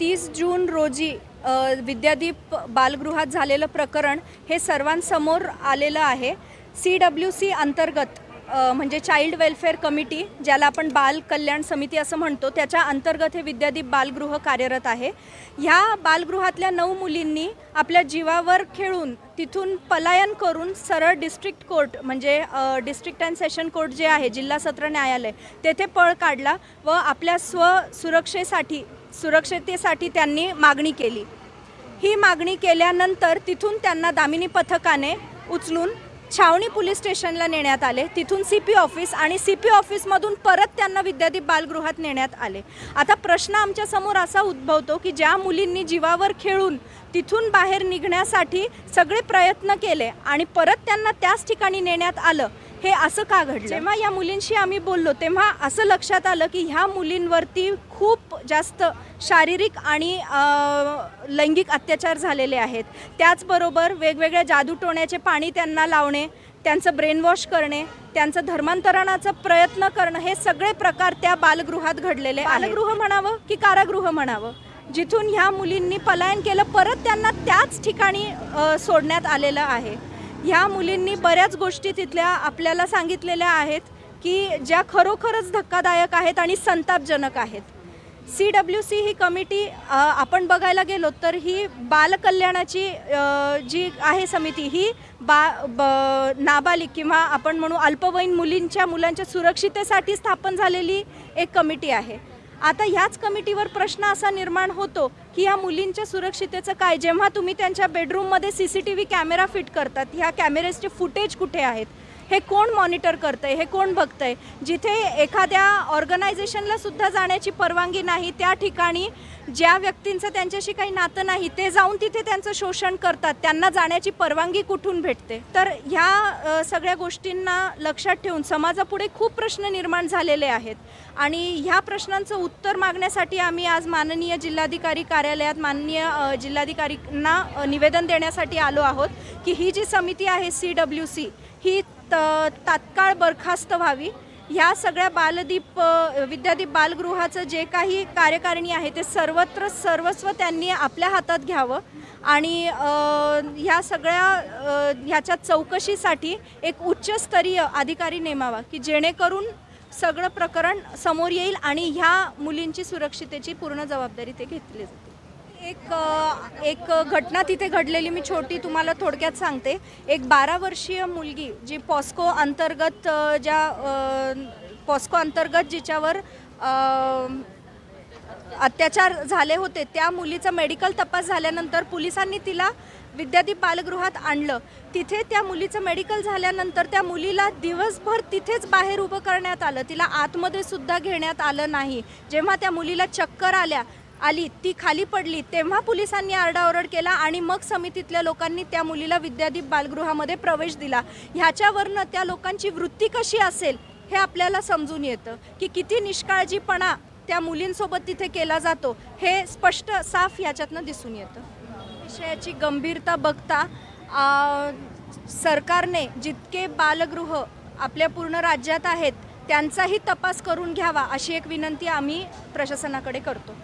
तीस जून रोजी विद्यादीप बालगृहात झालेलं प्रकरण हे सर्वांसमोर आलेलं आहे. सी डब्ल्यू सी अंतर्गत म्हणजे चाइल्ड वेलफेअर कमिटी ज्याला आपण बाल कल्याण समिती असं म्हणतो त्याच्या अंतर्गत हे विद्यादीप बालगृह कार्यरत आहे. ह्या बालगृहातल्या नऊ मुलींनी आपल्या जीवावर खेळून तिथून पलायन करून सरळ डिस्ट्रिक्ट कोर्ट म्हणजे डिस्ट्रिक्ट अँड सेशन कोर्ट जे आहे जिल्हा सत्र न्यायालय तेथे पळ काढला व आपल्या स्वसुरक्षेसाठी सुरक्षतेसाठी त्यांनी मागणी केली. ही मागणी केल्यानंतर तिथून त्यांना दामिनी पथकाने उचलून छावणी पोलीस स्टेशनला नेण्यात आले. तिथून सी पी ऑफिस आणि सी पी ऑफिसमधून परत त्यांना विद्यादीप बालगृहात नेण्यात आले. आता प्रश्न आमच्यासमोर असा उद्भवतो की ज्या मुलींनी जीवावर खेळून तिथून बाहेर निघण्यासाठी सगळे प्रयत्न केले आणि परत त्यांना त्याच ठिकाणी नेण्यात आलं हे असं का घडलं? जेव्हा या मुलींशी आम्ही बोललो तेव्हा असं लक्षात आलं की ह्या मुलींवरती खूप जास्त शारीरिक आणि लैंगिक अत्याचार झालेले आहेत. त्याचबरोबर वेगवेगळ्या जादूटोण्याचे पाणी त्यांना लावणे त्यांचं ब्रेनवॉश करणे त्यांचं धर्मांतरणाचा प्रयत्न करणं हे सगळे प्रकार त्या बालगृहात घडलेले बालगृह म्हणावं की कारागृह म्हणावं? जिथून ह्या मुलींनी पलायन केलं परत त्यांना त्याच ठिकाणी सोडण्यात आलेलं आहे. ह्या मुलींनी बऱ्याच गोष्टी तिथल्या आपल्याला सांगितलेल्या आहेत की ज्या खरोखरच धक्कादायक आहेत आणि संतापजनक आहेत. सी डब्ल्यू सी ही कमिटी आपण बघायला गेलो तर ही बालकल्याणाची जी आहे समिती ही बा ब नाबालिक किंवा आपण म्हणू अल्पवयीन मुलींच्या मुलांच्या सुरक्षितेसाठी स्थापन झालेली एक कमिटी आहे. आता ह्याच कमिटीवर प्रश्न असा निर्माण होतो की ह्या मुलींच्या सुरक्षितेचं काय? जेव्हा तुम्ही त्यांच्या बेडरूममध्ये C C T V camera fit करतात ह्या कॅमेरेजचे फुटेज कुठे आहेत? हे कोण मॉनिटर करतंय? हे कोण बघतंय? जिथे एखाद्या ऑर्गनायझेशनला सुद्धा जाण्याची परवानगी नाही त्या ठिकाणी ज्या व्यक्तींचं त्यांच्याशी काही नातं नाही ते जाऊन तिथे त्यांचं शोषण करतात. त्यांना जाण्याची परवानगी कुठून भेटते? तर ह्या सगळ्या गोष्टींना लक्षात ठेवून समाजापुढे खूप प्रश्न निर्माण झालेले आहेत. आणि ह्या प्रश्नांचं उत्तर मागण्यासाठी आम्ही आज माननीय जिल्हाधिकारी कार्यालयात माननीय जिल्हाधिकारींना निवेदन देण्यासाठी आलो आहोत की ही जी समिती आहे सी डब्ल्यू सी ही त तात्काळ बरखास्त व्हावी. ह्या सगळ्या बालदीप विद्यादीप बालगृहाचं जे काही कार्यकारिणी आहे ते सर्वत्र सर्वस्व त्यांनी आपल्या हातात घ्यावं. आणि ह्या सगळ्या ह्याच्या चौकशीसाठी एक उच्चस्तरीय अधिकारी नेमावा की जेणेकरून सगळं प्रकरण समोर येईल आणि ह्या मुलींची सुरक्षितेची पूर्ण जबाबदारी ते घेतली जाते एक एक घटना तिथे घडलेली मी छोटी तुम्हाला थोडक्यात सांगते. एक बारा वर्षीय मुलगी जी पॉस्को अंतर्गत ज्या पॉस्को अंतर्गत जिच्यावर अत्याचार झाले होते त्या मुलीचा मेडिकल तपास झाल्यानंतर पोलिसांनी तिला विद्यादीप बालगृहात आणलं. तिथे त्या मुलीचं मेडिकल झाल्यानंतर त्या मुलीला दिवसभर तिथेच बाहेर उभं करण्यात आलं. तिला आतमध्ये सुद्धा घेण्यात आलं नाही. जेव्हा त्या मुलीला चक्कर आल्या आली ती खाली पडली तेव्हा पोलिसांनी आरडाओरड केला आणि मग समितीतल्या लोकांनी त्या मुलीला विद्यादीप बालगृहामध्ये प्रवेश दिला. ह्याच्यावरनं त्या लोकांची वृत्ती कशी असेल हे आपल्याला समजून येतं की किती निष्काळजीपणा त्या मुलींसोबत तिथे केला जातो हे स्पष्ट साफ ह्याच्यातनं दिसून येतं. विषयाची गंभीरता बघता सरकारने जितके बालगृह आपल्या पूर्ण राज्यात आहेत त्यांचाही तपास करून घ्यावा अशी एक विनंती आम्ही प्रशासनाकडे करतो.